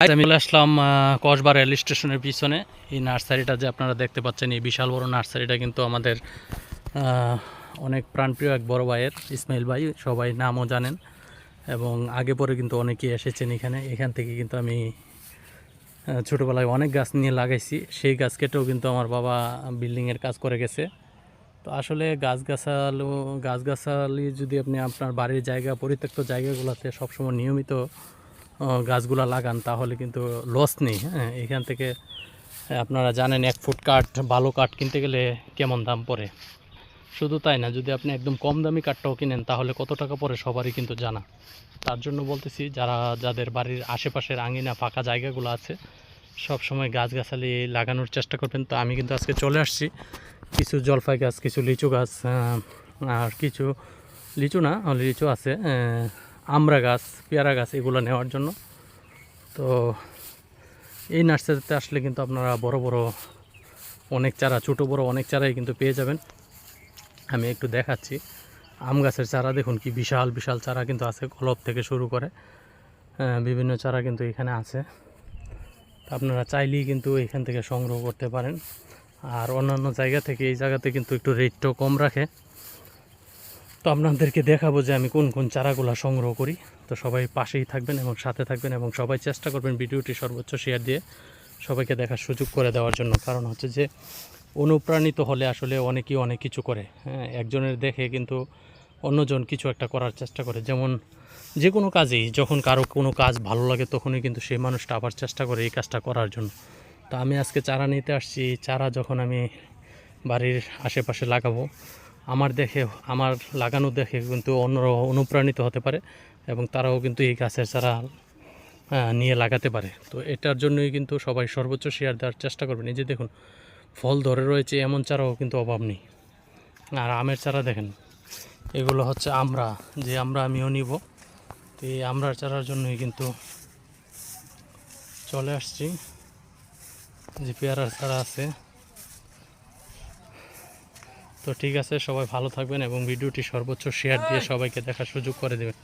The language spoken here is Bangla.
আমি চলে আসলাম কসবা রেল স্টেশনের পিছনে। এই নার্সারিটা যে আপনারা দেখতে পাচ্ছেন, এই বিশাল বড় নার্সারিটা কিন্তু আমাদের অনেক প্রাণপ্রিয় এক বড় ভাইয়ের, ইসমাইল ভাই, সবাই নামও জানেন। এবং আগে পরে কিন্তু অনেকেই এসেছেন এখানে। এখান থেকে কিন্তু আমি ছোটোবেলায় অনেক গাছ নিয়ে লাগাইছি। সেই গাছ কেটেও কিন্তু আমার বাবা বিল্ডিংয়ের কাজ করে গেছে। তো আসলে গাছগাছালো, গাছগাছালি যদি আপনি আপনার বাড়ির জায়গা, পরিত্যক্ত জায়গাগুলোতে সবসময় নিয়মিত গাছগুলা লাগান, তাহলে কিন্তু লস নেই হ্যাঁ? এখান থেকে আপনারা জানেন এক ফুট কাঠ, ভালো কাঠ কিনতে গেলে কেমন দাম পড়ে? শুধু তাই না, যদি আপনি একদম কম দামি কাঠটাও কিনেন, তাহলে কত টাকা পড়ে সবারই কিন্তু জানা। তার জন্য বলতেছি, যারা, যাদের বাড়ির আশেপাশের আঙিনা ফাঁকা জায়গাগুলো আছে সব সময় গাছগাছালি লাগানোর চেষ্টা করবেন। তো আমি কিন্তু আজকে চলে আসছি, কিছু জলপাই গাছ, কিছু লিচু গাছ আর কিছু, লিচু না, লিচু আছে আমড়া গাছ পেয়ারা গাছ এগুলো নেওয়ার জন্য। তো এই নার্সারিতে আসলে কিন্তু আপনারা বড় বড় অনেক চারা ছোটো বড় অনেক চারাই কিন্তু পেয়ে যাবেন। আমি একটু দেখাচ্ছি। আম গাছের চারা দেখুন কি বিশাল বিশাল চারা কিন্তু আছে কলব থেকে শুরু করে আহ, বিভিন্ন চারা কিন্তু এখানে আছে। আপনারা চাইলেই কিন্তু এখান থেকে সংগ্রহ করতে পারেন। আর অন্যান্য জায়গা থেকে এই জায়গাতে কিন্তু একটু রেটটাও কম রাখে। তো আপনাদেরকে দেখাবো যে আমি কোন কোন চারাগুলো সংগ্রহ করি। তো সবাই পাশেই থাকবেন এবং সাথে থাকবেন এবং সবাই চেষ্টা করবেন ভিডিওটি সর্বোচ্চ শেয়ার দিয়ে সবাইকে দেখার সুযোগ করে দেওয়ার জন্য। কারণ হচ্ছে যে অনুপ্রাণিত হলে আসলে অনেকেই অনেক কিছু করে। হ্যাঁ একজনের দেখে কিন্তু অন্যজন কিছু একটা করার চেষ্টা করে। যেমন যে কোনো কাজেই, যখন কারও কোনো কাজ ভালো লাগে তখনই কিন্তু সেই মানুষটা আবার চেষ্টা করে এই কাজটা করার জন্য। তো আমি আজকে চারা নিতে আসছি। চারা যখন আমি বাড়ির আশেপাশে লাগাবো আমার দেখে, আমার লাগানো দেখে কিন্তু অন্যরা অনুপ্রাণিত হতে পারে এবং তারাও কিন্তু এই গাছের চারা নিয়ে লাগাতে পারে। তো এটার জন্যই কিন্তু সবাই সর্বোচ্চ শেয়ার দেওয়ার চেষ্টা করবেন এই যে দেখুন, ফল ধরে রয়েছে, এমন চারাও কিন্তু অভাব নেই। আর আমের চারা দেখেন, এগুলো হচ্ছে আমরা, যে আমরা আমিও নিব। তো এই আমরার চারার জন্যই কিন্তু চলে আসছি। যে পেয়ারার চারা আছে তো ঠিক আছে সবাই ভালো থাকবেন এবং ভিডিওটি সর্বোচ্চ শেয়ার দিয়ে সবাইকে দেখার সুযোগ করে দেবেন।